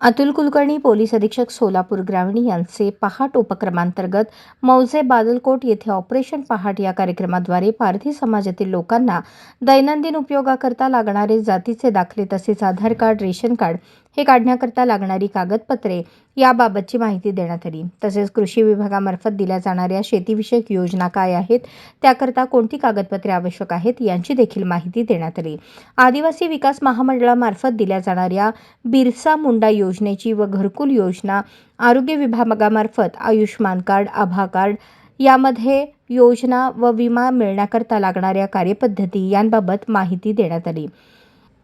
Atul Kulkarni police अधीक्षक सोलापूर ग्रामीण यांचे पहाट उपक्रमांतर्गत मौजे बादलकोट येथे ऑपरेशन पहाट या कार्यक्रमाद्वारे पारधी समाजातील लोकांना दैनंदिन उपयोगाकरता लागणारे जातीचे दाखले तसेच आधार कार्ड रेशन कार्ड हे काढण्याकरता लागणारी कागदपत्रे याबाबतची माहिती देण्यात आली. तसेच कृषी विभागामार्फत दिल्या जाणाऱ्या शेतीविषयक योजना काय आहेत त्याकरता कोणती कागदपत्रे आवश्यक आहेत यांची देखील माहिती देण्यात आली. आदिवासी विकास महामंडळामार्फत दिल्या जाणाऱ्या बिरसा मुंडा योजनेची व घरकुल योजना आरोग्य विभागामार्फत आयुष्मान कार्ड आभा कार्ड यामध्ये योजना व विमा मिळण्याकरता लागणाऱ्या कार्यपद्धती यांबाबत माहिती देण्यात आली.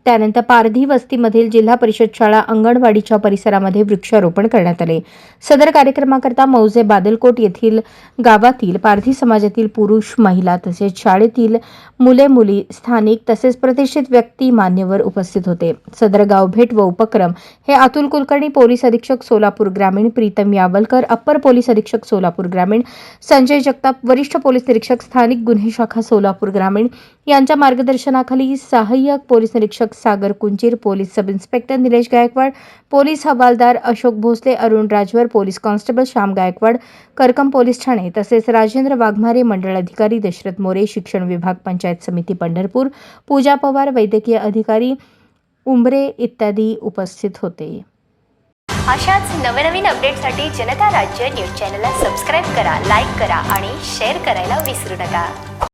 त्यानंतर पारधी वस्तीमधील जिल्हा परिषद शाळा अंगणवाडीच्या परिसरामध्ये वृक्षारोपण करण्यात आले. सदर कार्यक्रमाकरता मौजे बादलकोट येथील गावातील पारधी समाजातील पुरुष महिला तसेच शाळेतील मुले मुली स्थानिक तसेच प्रतिष्ठित व्यक्ती मान्यवर उपस्थित होते. सदर गावभेट व उपक्रम हे अतुल कुलकर्णी पोलीस अधीक्षक सोलापूर ग्रामीण प्रीतम यावलकर अप्पर पोलीस अधीक्षक सोलापूर ग्रामीण संजय जगताप वरिष्ठ पोलीस निरीक्षक स्थानिक गुन्हे शाखा सोलापूर ग्रामीण यांच्या मार्गदर्शनाखाली सहाय्यक पोलीस निरीक्षक Sagar Kunchir police sub inspector Nilesh Gaikwad police हवालदार अशोक भोसले अरुण राजवर पोलीस कॉन्स्टेबल श्याम गायकवाड करकम पोलीस ठाणे तसेच राजेंद्र वाघमारे मंडळ अधिकारी दशरथ मोरे शिक्षण विभाग पंचायत समिती पंढरपूर पूजा पवार वैद्यकीय अधिकारी उंबरे इत्यादी उपस्थित होते. अशाच नवनवीन अपडेटसाठी जनता राज्य न्यूज चॅनलला सबस्क्राईब करा लाईक करा आणि शेअर करायला विसरू नका.